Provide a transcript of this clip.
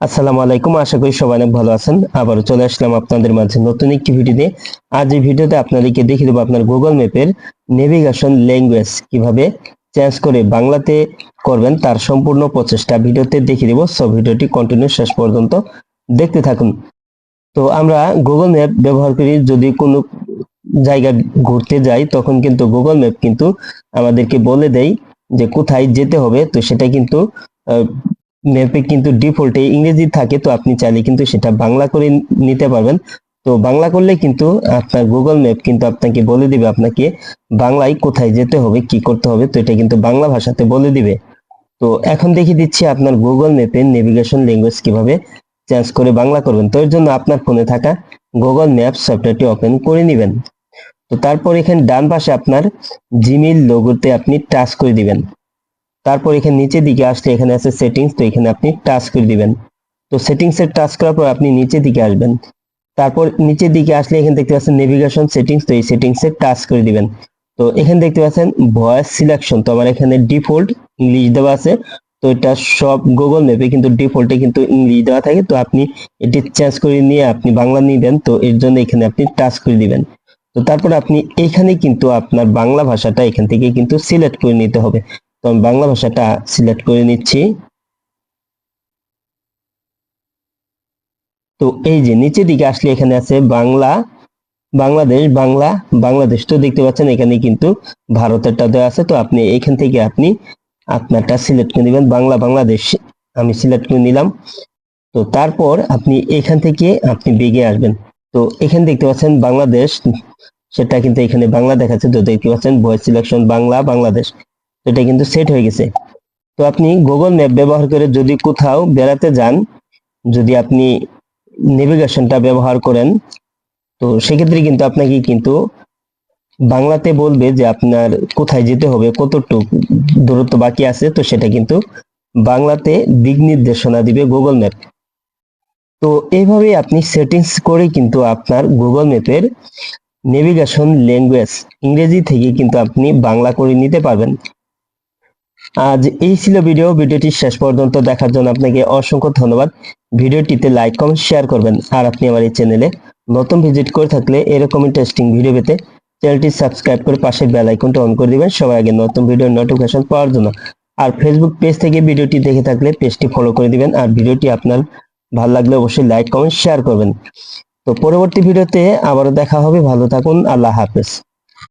আসসালামু আলাইকুম, আশা করি সবাই অনেক ভালো আছেন। আবারও চলে আসলাম আপনাদের মাঝে নতুন একটি ভিডিওতে আজ এই ভিডিওতে আপনাদেরকে দেখিয়ে দেবো আপনার গুগল ম্যাপের নেভিগেশন ল্যাঙ্গুয়েজ কীভাবে চেঞ্জ করে বাংলাতে করবেন, তার সম্পূর্ণ প্রচেষ্টা ভিডিওতে দেখিয়ে দেবো। সব ভিডিওটি কন্টিনিউ শেষ পর্যন্ত দেখতে থাকুন। তো আমরা গুগল ম্যাপ ব্যবহার করি, যদি কোনো জায়গা ঘুরতে যাই, তখন কিন্তু গুগল ম্যাপ কিন্তু আমাদেরকে বলে দেয় যে কোথায় যেতে হবে। তো সেটা কিন্তু ম্যাপে কিন্তু ডিফল্টে ইংরেজি থাকে, তো আপনি চাইলে কিন্তু সেটা বাংলা করে নিতে পারবেন। তো বাংলা করলে কিন্তু আপনার গুগল ম্যাপ কিন্তু আপনাকে বলে দিবে আপনাকে বাংলায় কোথায় যেতে হবে, কি করতে হবে, তো এটা কিন্তু বাংলা ভাষাতে বলে দিবে। তো এখন দেখিয়ে দিচ্ছি আপনার গুগল ম্যাপের নেভিগেশন ল্যাঙ্গুয়েজ কীভাবে চেঞ্জ করে বাংলা করবেন। তো এর জন্য আপনার ফোনে থাকা গুগল ম্যাপ সফটওয়্যারটি ওপেন করে নেবেন। তো তারপর এখানে ডান পাশে আপনার জিমেইল লোগোতে আপনি টাচ করে দিবেন। তারপর এখানে নিচের দিকে আসলে এখানে আছে সেটিংস তো এখানে আপনি টাচ করে দিবেন। তো সেটিংস এর টাচ করার পর আপনি নিচের দিকে আসবেন। তারপর নিচের দিকে আসলে এখানে দেখতে পাচ্ছেন নেভিগেশন সেটিংস তো এই সেটিংস এ টাচ করে দিবেন। তো এখানে দেখতে পাচ্ছেন ভয়েস সিলেকশন তো আমার এখানে ডিফল্ট ইংলিশ দেওয়া আছে। তো এটা সব গুগল ম্যাপে কিন্তু ডিফল্টে কিন্তু ইংলিশ দেওয়া থাকে। তো আপনি এটি চেঞ্জ করে নিয়ে আপনি বাংলা নিবেন তো এর জন্য এখানে আপনি টাচ করে দিবেন। তো তারপর আপনি এখানে কিন্তু আপনার বাংলা ভাষাটা এখান থেকে কিন্তু সিলেক্ট করে নিতে হবে। আমি বাংলা ভাষাটা সিলেক্ট করে নিচ্ছি। তো এই যে নিচের দিকে আসলে এখানে আছে বাংলা, বাংলাদেশ বাংলা, বাংলাদেশ তো দেখতে পাচ্ছেন এখানে কিন্তু ভারতেরটা দেওয়া আছে। তো আপনি এখান থেকে আপনি আপনারটা সিলেক্ট করে নেবেন। বাংলা, বাংলাদেশ আমি সিলেক্ট করে নিলাম। তো তারপর আপনি এখান থেকে আপনি বেগে আসবেন। তো এখানে দেখতে পাচ্ছেন বাংলাদেশ, সেটা কিন্তু এখানে বাংলা দেখাচ্ছে। তো দেখতে পাচ্ছেন ভয়েস সিলেকশন বাংলা, বাংলাদেশ। এটা কিন্তু সেট হয়ে গেছে। তো আপনি গুগল ম্যাপ ব্যবহার করে যদি কোথাও বেড়াতে যান, যদি আপনি নেভিগেশনটা ব্যবহার করেন, তো সেক্ষেত্রে কিন্তু আপনাকে কিন্তু বাংলাতে বলবে যে আপনার কোথায় যেতে হবে, কতটুকু দূরত্ব বাকি আছে, তো সেটা কিন্তু বাংলাতে দিক নির্দেশনা দিবে গুগল ম্যাপ তো এইভাবে আপনি সেটিংস করে কিন্তু আপনার গুগল ম্যাপের নেভিগেশন ল্যাঙ্গুয়েজ ইংরেজি থেকে কিন্তু আপনি বাংলা করে নিতে পারবেন। আজ এই ছিল ভিডিও। ভিডিওটি শেষ পর্যন্ত দেখার জন্য আপনাকে অসংখ্য ধন্যবাদ। ভিডিওটিতে লাইক, কমেন্ট, শেয়ার করবেন। আর আপনি আমার এই চ্যানেলে নতুন ভিজিট করে থাকলে এরকম ইন্টারেস্টিং ভিডিও পেতে চ্যানেলটি সাবস্ক্রাইব করে পাশে বেল আইকনটা অন করে দিবেন সবার আগে নতুন ভিডিওর নোটিফিকেশন পাওয়ার জন্য। আর ফেসবুক পেজ থেকে ভিডিওটি দেখে থাকলে পেজটি ফলো করে দিবেন আর ভিডিওটি আপনার ভালো লাগলে অবশ্যই লাইক কমেন্ট শেয়ার করবেন। তো পরবর্তী ভিডিওতে আবারও দেখা হবে। ভালো থাকুন। আল্লাহ হাফেজ।